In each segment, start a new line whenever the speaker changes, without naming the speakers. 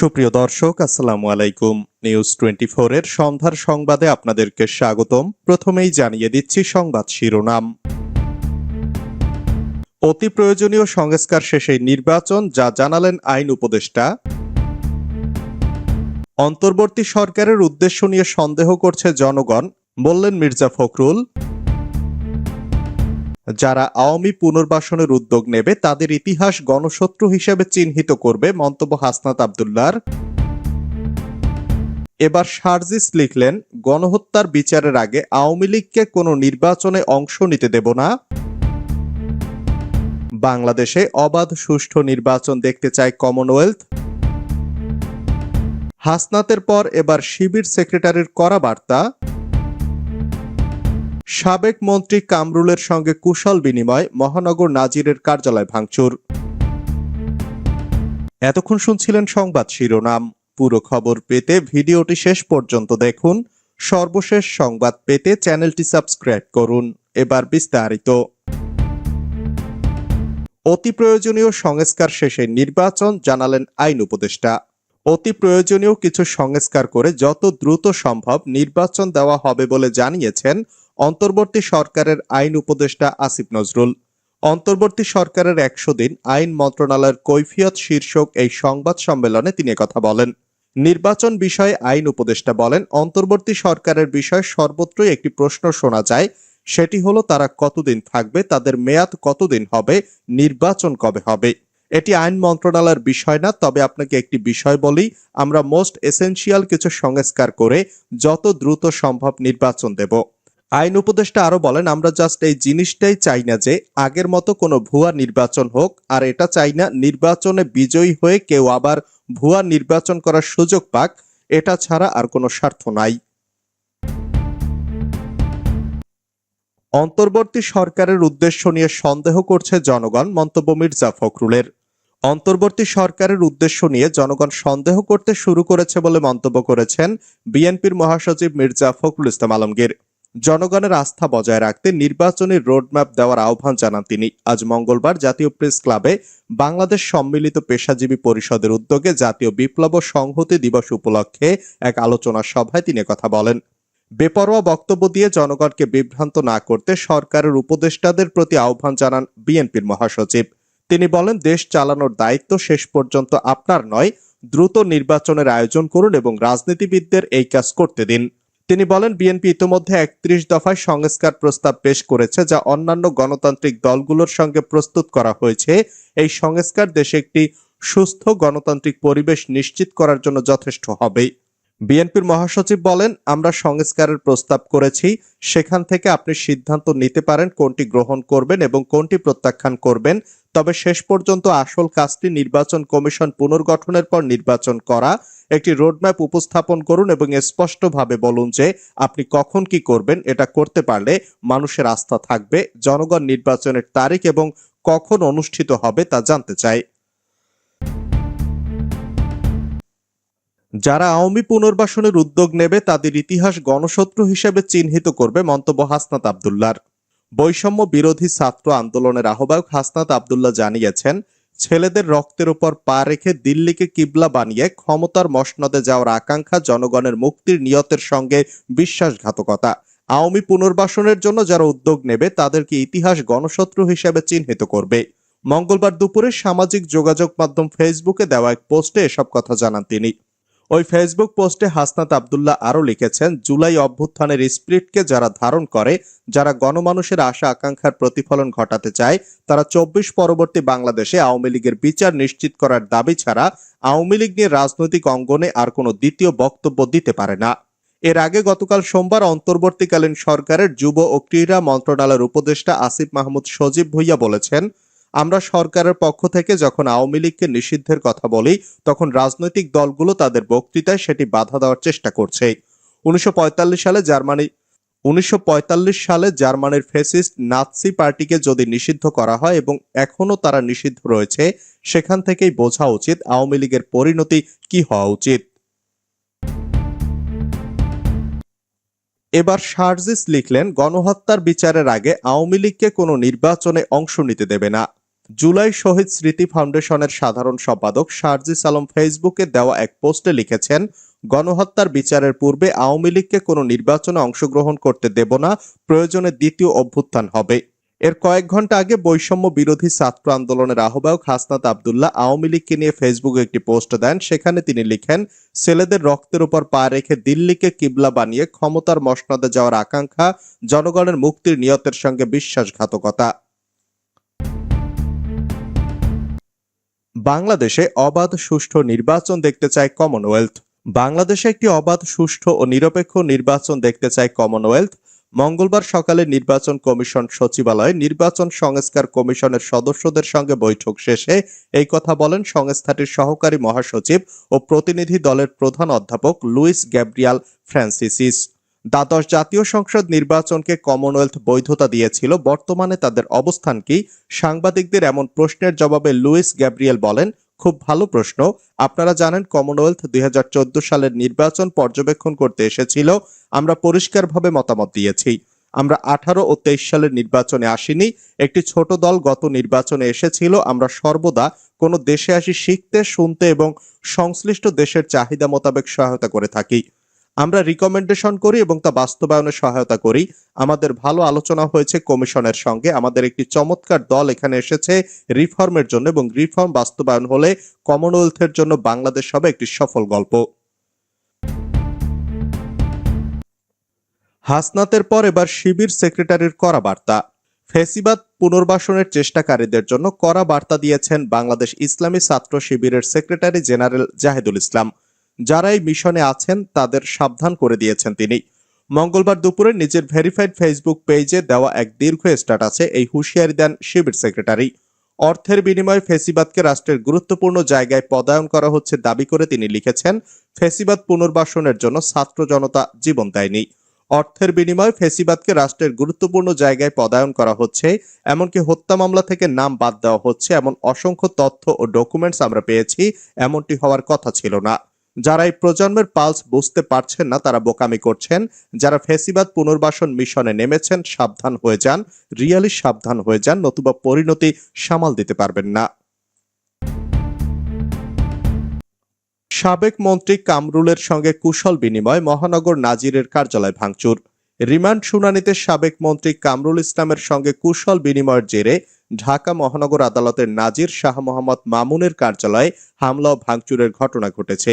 সুপ্রিয় দর্শক আসসালামু আলাইকুম নিউজ টোয়েন্টি এর সন্ধ্যার সংবাদে আপনাদেরকে স্বাগতম প্রথমেই জানিয়ে দিচ্ছি সংবাদ শিরোনাম অতি প্রয়োজনীয় সংস্কার শেষে নির্বাচন যা জানালেন আইন উপদেষ্টা অন্তর্বর্তী সরকারের উদ্দেশ্য নিয়ে সন্দেহ করছে জনগণ বললেন মির্জা ফখরুল যারা আওয়ামী পুনর্বাসনের উদ্যোগ নেবে তাদের ইতিহাস গণশত্রু হিসেবে চিহ্নিত করবে মন্তব্য হাসনাত আবদুল্লার এবার সার্জিস লিখলেন গণহত্যার বিচারের আগে আওয়ামী লীগকে কোনো নির্বাচনে অংশ নিতে দেব না বাংলাদেশে অবাধ সুষ্ঠু নির্বাচন দেখতে চায় কমনওয়েলথ হাসনাতের পর এবার শিবির সেক্রেটারির করা বার্তা সাবেক মন্ত্রী কামরুলের সঙ্গে কুশল বিনিময় মহানগর নাজিরের কার্যালয় ভাঙচুর এতক্ষণ শুনছিলেন সংবাদ শিরোনাম পুরো খবর পেতে ভিডিওটি শেষ পর্যন্ত দেখুন সর্বশেষ সংবাদ পেতে চ্যানেলটি সাবস্ক্রাইব করুন এবার বিস্তারিত অতি প্রয়োজনীয় সংস্কার শেষে নির্বাচন জানালেন আইন উপদেষ্টা অতি প্রয়োজনীয় কিছু সংস্কার করে যত দ্রুত সম্ভব নির্বাচন দেওয়া হবে বলে জানিয়েছেন অন্তর্বর্তী সরকারের আইন উপদেষ্টা আসিফ নজরুল অন্তর্বর্তী সরকারের একশো দিন আইন মন্ত্রণালয়ের কৈফিয়ত শীর্ষক এই সংবাদ সম্মেলনে তিনি কথা বলেন নির্বাচন বিষয়ে আইন উপদেষ্টা বলেন অন্তর্বর্তী সরকারের বিষয়ে সর্বত্রই একটি প্রশ্ন শোনা যায় সেটি হলো তারা কতদিন থাকবে তাদের মেয়াদ কতদিন হবে নির্বাচন কবে হবে এটি আইন মন্ত্রণালয়ের বিষয় না তবে আপনাকে একটি বিষয় বলি আমরা মোস্ট এসেন্সিয়াল কিছু সংস্কার করে যত দ্রুত সম্ভব নির্বাচন দেব আইন উপদেষ্টা আরো বলেন আমরা জাস্ট এই জিনিসটাই চাই না যে আগের মতো কোনো ভুয়া নির্বাচন হোক আর এটা চাই না নির্বাচনে বিজয়ী হয়ে কেউ আবার ভুয়া নির্বাচন করার সুযোগ পাক এটা ছাড়া আর কোনো স্বার্থ নাই অন্তর্বর্তী সরকারের উদ্দেশ্য নিয়ে সন্দেহ করছে জনগণ মন্তব্য মির্জা ফখরুলের অন্তর্বর্তী সরকারের উদ্দেশ্য নিয়ে জনগণ সন্দেহ করতে শুরু করেছে বলে মন্তব্য করেছেন বিএনপির মহাসচিব মির্জা ফখরুল ইসলাম আলমগীর জনগণের আস্থা বজায় রাখতে নির্বাচনের রোডম্যাপ দেওয়ার আহ্বান জানান তিনি আজ মঙ্গলবার জাতীয় প্রেস ক্লাবে বাংলাদেশ সম্মিলিত পেশাজীবী পরিষদের উদ্যোগে জাতীয় বিপ্লব সংহতি দিবস উপলক্ষে এক আলোচনা সভায় তিনি কথা বলেন বেপরোয়া বক্তব্য দিয়ে জনগণকে বিভ্রান্ত না করতে সরকারের উপদেষ্টাদের প্রতি আহ্বান জানান বিএনপির মহাসচিব তিনি বলেন দেশ চালানোর দায়িত্ব শেষ পর্যন্ত আপনার নয় দ্রুত নির্বাচনের আয়োজন করুন এবং রাজনীতিবিদদের এই কাজ করতে দিন তিনি বলেন বিএনপি ইতিমধ্যে একত্রিশ দফায় সংস্কার প্রস্তাব পেশ করেছে যা অন্যান্য গণতান্ত্রিক দলগুলোর সঙ্গে প্রস্তুত করা হয়েছে এই সংস্কার দেশে একটি সুস্থ গণতান্ত্রিক পরিবেশ নিশ্চিত করার জন্য যথেষ্ট হবে বিএনপির মহাসচিব বলেন আমরা সংস্কারের প্রস্তাব করেছি সেখান থেকে আপনি সিদ্ধান্ত নিতে পারেন কোনটি গ্রহণ করবেন এবং কোনটি প্রত্যাখ্যান করবেন তবে শেষ পর্যন্ত আসল কাজটি নির্বাচন কমিশন পুনর্গঠনের পর নির্বাচন করা একটি রোডম্যাপ উপস্থাপন করুন এবং স্পষ্টভাবে বলুন যে আপনি কখন কি করবেন এটা করতে পারলে মানুষের আস্থা থাকবে জনগণ নির্বাচনের তারিখ এবং কখন অনুষ্ঠিত হবে তা জানতে চাই যারা আওয়ামী পুনর্বাসনের উদ্যোগ নেবে তাদের ইতিহাস গণশত্রু হিসেবে চিহ্নিত করবে মন্তব্য হাসনাত আবদুল্লার বৈষম্য বিরোধী ছাত্র আন্দোলনের আহ্বায়ক হাসনাত আবদুল্লাহ জানিয়েছেন ছেলেদের রক্তের উপর পা রেখে দিল্লিকে কিবলা বানিয়ে ক্ষমতার মসনদে যাওয়ার আকাঙ্ক্ষা জনগণের মুক্তির নিয়তের সঙ্গে বিশ্বাসঘাতকতা আওয়ামী পুনর্বাসনের জন্য যারা উদ্যোগ নেবে তাদেরকে ইতিহাস গণশত্রু হিসেবে চিহ্নিত করবে মঙ্গলবার দুপুরে সামাজিক যোগাযোগ মাধ্যম ফেসবুকে দেওয়া এক পোস্টে এসব কথা জানান তিনি ওই ফেসবুক পোস্টে হাসনাত আবদুল্লাহ আরও লিখেছেন জুলাই অভ্যুত্থানের স্প্রিটকে যারা ধারণ করে যারা গণমানুষের আশা আকাঙ্ক্ষার প্রতিফলন ঘটাতে চায় তারা চব্বিশ পরবর্তী বাংলাদেশে আওয়ামী লীগের বিচার নিশ্চিত করার দাবি ছাড়া আওয়ামী লীগ নিয়ে রাজনৈতিক অঙ্গনে আর কোনো দ্বিতীয় বক্তব্য দিতে পারে না এর আগে গতকাল সোমবার অন্তর্বর্তীকালীন সরকারের যুব ও ক্রীড়া মন্ত্রণালয়ের উপদেষ্টা আসিফ মাহমুদ সজীব ভুইয়া বলেছেন আমরা সরকারের পক্ষ থেকে যখন আওয়ামী লীগকে নিষিদ্ধের কথা বলি তখন রাজনৈতিক দলগুলো তাদের বক্তৃতায় সেটি বাধা দেওয়ার চেষ্টা করছে উনিশশো সালে জার্মানি উনিশশো সালে জার্মানির ফেসিস্ট নাৎসি পার্টিকে যদি নিষিদ্ধ করা হয় এবং এখনও তারা নিষিদ্ধ রয়েছে সেখান থেকেই বোঝা উচিত আওয়ামী লীগের পরিণতি কি হওয়া উচিত এবার শারজিস লিখলেন গণহত্যার বিচারের আগে আওয়ামী লীগকে কোনো নির্বাচনে অংশ নিতে দেবে না জুলাই শহীদ স্মৃতি ফাউন্ডেশনের সাধারণ সম্পাদক শারজিস আলম ফেসবুকে দেওয়া এক পোস্টে লিখেছেন গণহত্যার বিচারের পূর্বে আওয়ামী লীগকে কোনো নির্বাচনে অংশগ্রহণ করতে দেব না প্রয়োজনে দ্বিতীয় অভ্যুত্থান হবে এর কয়েক ঘন্টা আগে বৈষম্য বিরোধী ছাত্র আন্দোলনের আহ্বায়ক হাসনাত আবদুল্লাহ আওয়ামী লীগকে নিয়ে ফেসবুকে একটি পোস্ট দেন সেখানে তিনি লিখেন ছেলেদের রক্তের উপর পা রেখে দিল্লিকে কিবলা বানিয়ে ক্ষমতার মসনাদে যাওয়ার আকাঙ্ক্ষা জনগণের মুক্তির নিয়তের সঙ্গে বিশ্বাসঘাতকতা বাংলাদেশে অবাধ সুষ্ঠু নির্বাচন দেখতে চায় কমনওয়েলথ বাংলাদেশে একটি অবাধ সুষ্ঠু ও নিরপেক্ষ নির্বাচন দেখতে চায় কমনওয়েলথ মঙ্গলবার সকালে নির্বাচন কমিশন সচিবালয়ে নির্বাচন সংস্কার কমিশনের সদস্যদের সঙ্গে বৈঠক শেষে এই কথা বলেন সংস্থাটির সহকারী মহাসচিব ও প্রতিনিধি দলের প্রধান অধ্যাপক লুইস গ্যাব্রিয়াল ফ্রান্সিসিস দ্বাদশ জাতীয় সংসদ নির্বাচনকে কমনওয়েলথ বৈধতা দিয়েছিল বর্তমানে তাদের অবস্থান কি সাংবাদিকদের এমন প্রশ্নের জবাবে লুইস গ্যাব্রিয়েল বলেন খুব ভালো প্রশ্ন আপনারা জানেন কমনওয়েলথ দুই সালের নির্বাচন পর্যবেক্ষণ করতে এসেছিল আমরা পরিষ্কারভাবে মতামত দিয়েছি আমরা আঠারো ও তেইশ সালের নির্বাচনে আসিনি একটি ছোট দল গত নির্বাচনে এসেছিল আমরা সর্বদা কোনো দেশে আসি শিখতে শুনতে এবং সংশ্লিষ্ট দেশের চাহিদা মোতাবেক সহায়তা করে থাকি আমরা রিকমেন্ডেশন করি এবং তা বাস্তবায়নে সহায়তা করি আমাদের ভালো আলোচনা হয়েছে কমিশনের সঙ্গে আমাদের একটি চমৎকার দল এখানে এসেছে রিফর্মের জন্য এবং রিফর্ম বাস্তবায়ন হলে কমনওয়েলথের জন্য বাংলাদেশ হবে একটি সফল গল্প হাসনাতের পর এবার শিবির সেক্রেটারির করা বার্তা ফেসিবাদ পুনর্বাসনের চেষ্টাকারীদের জন্য কড়া বার্তা দিয়েছেন বাংলাদেশ ইসলামী ছাত্র শিবিরের সেক্রেটারি জেনারেল জাহেদুল ইসলাম যারা এই মিশনে আছেন তাদের সাবধান করে দিয়েছেন তিনি মঙ্গলবার দুপুরে নিজের ভেরিফাইড ফেসবুক পেজে দেওয়া এক দীর্ঘ স্ট্যাটাসে এই হুঁশিয়ারি দেন শিবির সেক্রেটারি অর্থের বিনিময়ে ফেসিবাদকে রাষ্ট্রের গুরুত্বপূর্ণ জায়গায় পদায়ন করা হচ্ছে দাবি করে তিনি লিখেছেন ফেসিবাদ পুনর্বাসনের জন্য ছাত্র জনতা জীবন দেয়নি অর্থের বিনিময়ে ফেসিবাদকে রাষ্ট্রের গুরুত্বপূর্ণ জায়গায় পদায়ন করা হচ্ছে এমনকি হত্যা মামলা থেকে নাম বাদ দেওয়া হচ্ছে এমন অসংখ্য তথ্য ও ডকুমেন্টস আমরা পেয়েছি এমনটি হওয়ার কথা ছিল না যারা এই প্রজন্মের পালস বুঝতে পারছেন না তারা বোকামি করছেন যারা ফেসিবাদ পুনর্বাসন মিশনে নেমেছেন সাবধান হয়ে যান রিয়ালি সাবধান হয়ে যান নতুবা পরিণতি সামাল দিতে পারবেন না সাবেক মন্ত্রী কামরুলের সঙ্গে কুশল বিনিময় মহানগর নাজিরের কার্যালয় ভাঙচুর রিমান্ড শুনানিতে সাবেক মন্ত্রী কামরুল ইসলামের সঙ্গে কুশল বিনিময়ের জেরে ঢাকা মহানগর আদালতের নাজির শাহ মোহাম্মদ মামুনের কার্যালয়ে হামলা ও ভাঙচুরের ঘটনা ঘটেছে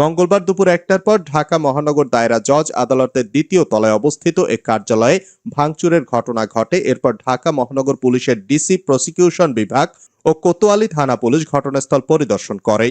মঙ্গলবার দুপুর একটার পর ঢাকা মহানগর দায়রা জজ আদালতের দ্বিতীয় তলায় অবস্থিত এক কার্যালয়ে ভাঙচুরের ঘটনা ঘটে এরপর ঢাকা মহানগর পুলিশের ডিসি প্রসিকিউশন বিভাগ ও কোতোয়ালি থানা পুলিশ ঘটনাস্থল পরিদর্শন করে